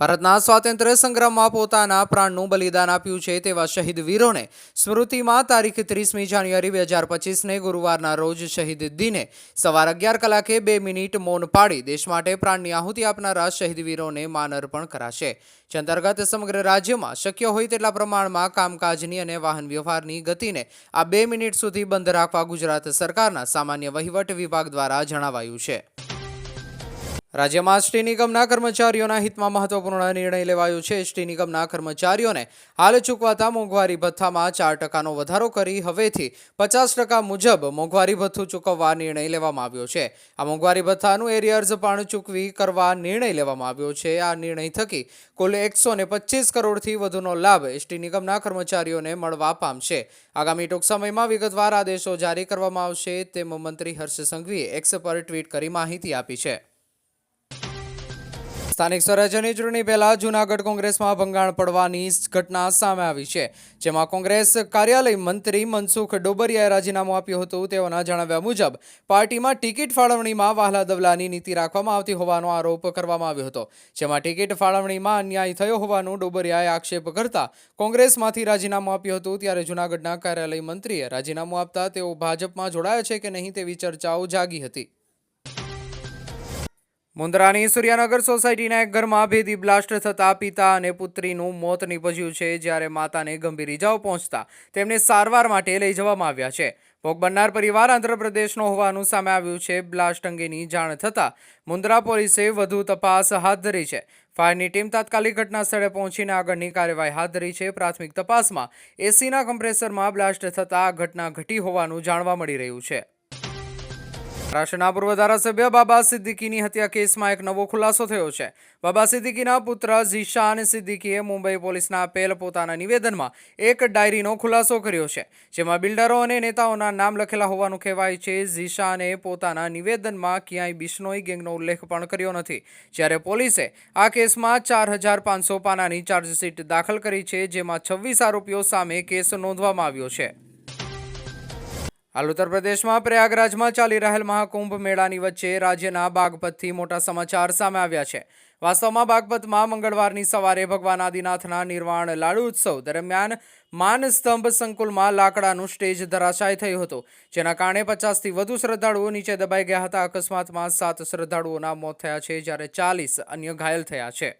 ભારતના સ્વાતંત્ર્ય સંગ્રામમાં પોતાના પ્રાણનું બલિદાન આપ્યું છે તેવા શહીદ વીરોને સ્મૃતિમાં તારીખ ત્રીસમી જાન્યુઆરી બે હજાર પચીસને ગુરુવારના રોજ શહીદ દિને સવાર અગિયાર કલાકે બે મિનિટ મૌન પાડી દેશ માટે પ્રાણની આહુતિ આપનારા શહીદ વીરોને માન અર્પણ કરાશે. જે અંતર્ગત સમગ્ર રાજ્યમાં શક્ય હોય તેટલા પ્રમાણમાં કામકાજની અને વાહન વ્યવહારની ગતિને આ બે મિનિટ સુધી બંધ રાખવા ગુજરાત સરકારના સામાન્ય વહીવટ વિભાગ દ્વારા જણાવાયું છે. રાજ્યમાં એસટી નિગમના કર્મચારીઓના હિતમાં મહત્વપૂર્ણ નિર્ણય લેવાયો છે. એસટી નિગમના કર્મચારીઓને હાલ ચૂકવાતા મોંઘવારી ભથ્થામાં ચાર ટકાનો વધારો કરી હવેથી પચાસ ટકા મુજબ મોંઘવારી ભથ્થું ચૂકવવા નિર્ણય લેવામાં આવ્યો છે. આ મોંઘવારી ભથ્થાનું એરિયર્સ પણ ચૂકવી કરવા નિર્ણય લેવામાં આવ્યો છે. આ નિર્ણય થકી કુલ એકસો ને કરોડથી વધુનો લાભ એસટી નિગમના કર્મચારીઓને મળવા પામશે આગામી ટૂંક સમયમાં વિગતવાર આદેશો જારી કરવામાં આવશે. તેમ મંત્રી હર્ષ સંઘવીએ એક્સ પર ટ્વીટ કરી માહિતી આપી છે. સ્થાનિક સ્વરાજ્યની ચૂંટણી પહેલા જૂનાગઢ કોંગ્રેસમાં ભંગાણ પડવાની ઘટના સામે આવી છે, જેમાં કોંગ્રેસ કાર્યાલય મંત્રી મનસુખ ડોબરિયાએ રાજીનામું આપ્યું હતું. તેઓના જણાવ્યા મુજબ, પાર્ટીમાં ટિકિટ ફાળવણીમાં વાહલા દવલાની નીતિ રાખવામાં આવતી હોવાનો આરોપ કરવામાં આવ્યો હતો, જેમાં ટિકિટ ફાળવણીમાં અન્યાય થયો હોવાનું ડોબરિયાએ આક્ષેપ કરતા કોંગ્રેસમાંથી રાજીનામું આપ્યું હતું. ત્યારે જૂનાગઢના કાર્યાલય મંત્રીએ રાજીનામું આપતા તેઓ ભાજપમાં જોડાયા છે કે નહીં તેવી ચર્ચાઓ જાગી હતી. મુન્દ્રાની સૂર્યાનગર સોસાયટીના એક ઘરમાં ભેદી બ્લાસ્ટ થતા પિતા અને પુત્રીનું મોત નીપજ્યું છે જ્યારે માતાને ગંભીર ઇજાઓ પહોંચતા તેમને સારવાર માટે લઈ જવામાં આવ્યા છે. ભોગ બનનાર પરિવાર આંધ્રપ્રદેશનો હોવાનું સામે આવ્યું છે. બ્લાસ્ટ અંગેની જાણ થતાં મુન્દ્રા પોલીસે વધુ તપાસ હાથ ધરી છે. ફાયરની ટીમ તાત્કાલિક ઘટના સ્થળે પહોંચીને આગળની કાર્યવાહી હાથ ધરી છે. પ્રાથમિક તપાસમાં એસીના કમ્પ્રેસરમાં બ્લાસ્ટ થતાં ઘટના ઘટી હોવાનું જાણવા મળી રહ્યું છે. મહારાષ્ટ્રના પૂર્વ ધારાસભ્ય બાબા સિદ્દીકીની હત્યા કેસમાં એક નવો ખુલાસો થયો છે. બાબા સિદ્દીકીના પુત્ર ઝીશાન સિદ્દીકીએ મુંબઈ પોલીસના આપેલ પોતાના નિવેદનમાં એક ડાયરીનો ખુલાસો કર્યો છે, જેમાં બિલ્ડરો અને નેતાઓના નામ લખેલા હોવાનું કહેવાય છે. ઝીશાને પોતાના નિવેદનમાં ક્યાંય બિશ્નોઈ ગેંગનો ઉલ્લેખ પણ કર્યો નથી. જ્યારે પોલીસે આ કેસમાં ચાર હજાર પાંચસો પાનાની ચાર્જશીટ દાખલ કરી છે, જેમાં છવ્વીસ આરોપીઓ સામે કેસ નોંધવામાં આવ્યો છે. હાલ ઉત્તર પ્રદેશમાં પ્રયાગરાજમાં ચાલી રહેલ મહાકુંભ મેળાની વચ્ચે રાજ્યના બાગપતથી મોટા સમાચાર સામે આવ્યા છે. વાસ્તવમાં બાગપતમાં મંગળવારની સવારે ભગવાન આદિનાથના નિર્વાણ લાડુ ઉત્સવ દરમિયાન માનસ્તંભ સંકુલમાં લાકડાનું સ્ટેજ ધરાશાય થયું હતું, જેના કારણે પચાસથી વધુ શ્રદ્ધાળુઓ નીચે દબાઈ ગયા હતા. અકસ્માતમાં સાત શ્રદ્ધાળુઓના મોત થયા છે, જ્યારે ચાલીસ અન્ય ઘાયલ થયા છે.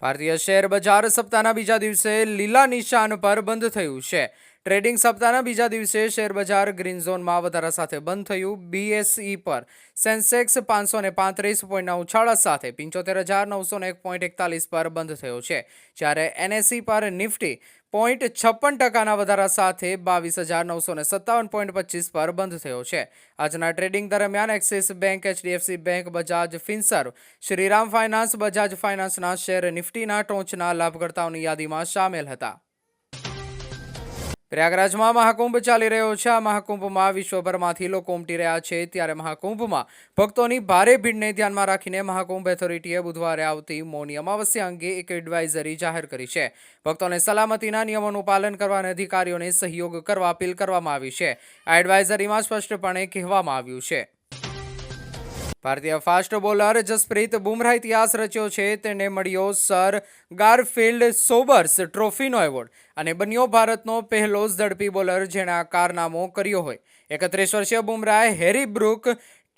ભારતીય શેર બજાર સપ્તાહના બીજા દિવસે લીલા નિશાન પર બંધ થયું છે. ટ્રેડિંગ સપ્તાહના બીજા દિવસે શેર બજાર ગ્રીન ઝોનમાં વધારા સાથે બંધ થયું. બીએસઈ પર સેન્સેક્સ પાંચસો ને પાંત્રીસ પોઈન્ટના ઉછાળા સાથે પંચોતેર હજાર નવસો એક પોઈન્ટ એકતાલીસ પર બંધ થયો છે. જ્યારે એનએસઈ પર નિફ્ટી પોઈન્ટ છપ્પન ટકાના વધારા સાથે બાવીસ હજાર નવસો સત્તાવન પોઈન્ટ પચીસ પર બંધ થયો છે. આજના ટ્રેડિંગ દરમિયાન Axis Bank HDFC Bank Bajaj Finserv Shriram finance Bajaj ફાઇનાન્સના share નિફ્ટીના ટોચના લાભકર્તાઓની યાદીમાં સામેલ હતા. પ્રયાગરાજમાં મહાકુંભ ચાલી રહ્યો છે. આ મહાકુંભમાં વિશ્વભરમાંથી લોકો ઉમટી રહ્યા છે. ત્યારે મહાકુંભમાં ભક્તોની ભારે ભીડને ધ્યાનમાં રાખીને મહાકુંભ એથોરિટીએ બુધવારે આવતી મૌની અમાવસ્યા અંગે એક એડવાઇઝરી જાહેર કરી છે. ભક્તોને સલામતીના નિયમોનું પાલન કરવા અને અધિકારીઓને સહયોગ કરવા અપીલ કરવામાં આવી છે. આ એડવાઇઝરીમાં સ્પષ્ટપણે કહેવામાં આવ્યું છે. ભારતીય ફાસ્ટ બોલર જસપ્રીત બુમરાહ ઇતિહાસ રચ્યો છે. તેને મળ્યો સર ગારફિલ્ડ સોબર્સ ટ્રોફીનો એવોર્ડ અને બન્યો ભારતનો પહેલો ઝડપી બોલર, જેણે આ કારનામો કર્યો હોય. એકત્રીસ વર્ષીય બુમરાહે, હેરી બ્રુક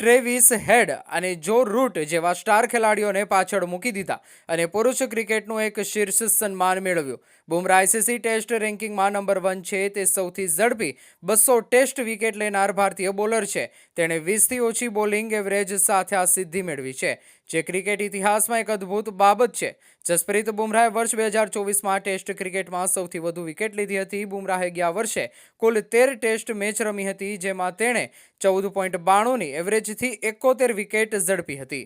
ટ્રેવિસ હેડ અને જો રૂટ જેવા સ્ટાર ખેલાડીઓને પાછળ મૂકી દીધા અને પુરુષ ક્રિકેટનું એક શીર્ષ સન્માન મેળવ્યું. બુમરા આઈસીસી ટેસ્ટ રેન્કિંગમાં નંબર વન છે તે સૌથી ઝડપી બસો ટેસ્ટ વિકેટ લેનાર ભારતીય બોલર છે. તેણે વીસથી ઓછી બોલિંગ એવરેજ સાથે આ સિદ્ધિ મેળવી છે. જે ક્રિકેટ ઇતિહાસમાં એક અદ્ભુત બાબત છે. જસપ્રીત બુમરાહે વર્ષ બે હજાર ચોવીસમાં ટેસ્ટ ક્રિકેટમાં સૌથી વધુ વિકેટ લીધી હતી. બુમરાહે ગયા વર્ષે કુલ તેર ટેસ્ટ મેચ રમી હતી, જેમાં તેણે ચૌદ પોઈન્ટ બાણુંની એવરેજથી એકોતેર વિકેટ ઝડપી હતી.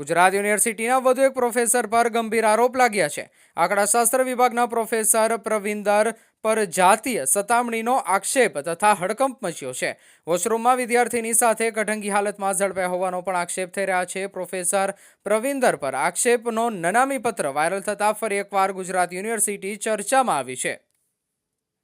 ગુજરાત યુનિવર્સિટીના વધુ એક પ્રોફેસર પર ગંભીર આરોપ લાગ્યા છે. આંકડાશાસ્ત્ર વિભાગના પ્રોફેસર પ્રવિંદર પર જાતીય સતામણીનો આક્ષેપ તથા હડકંપ મચ્યો છે. વોશરૂમમાં વિદ્યાર્થીની સાથે કઢંગી હાલતમાં ઝડપાયા હોવાનો પણ આક્ષેપ થઈ રહ્યા છે. પ્રોફેસર પ્રવિંદર પર આક્ષેપનો નનામી પત્ર વાયરલ થતાં ફરી એકવાર ગુજરાત યુનિવર્સિટી ચર્ચામાં આવી છે.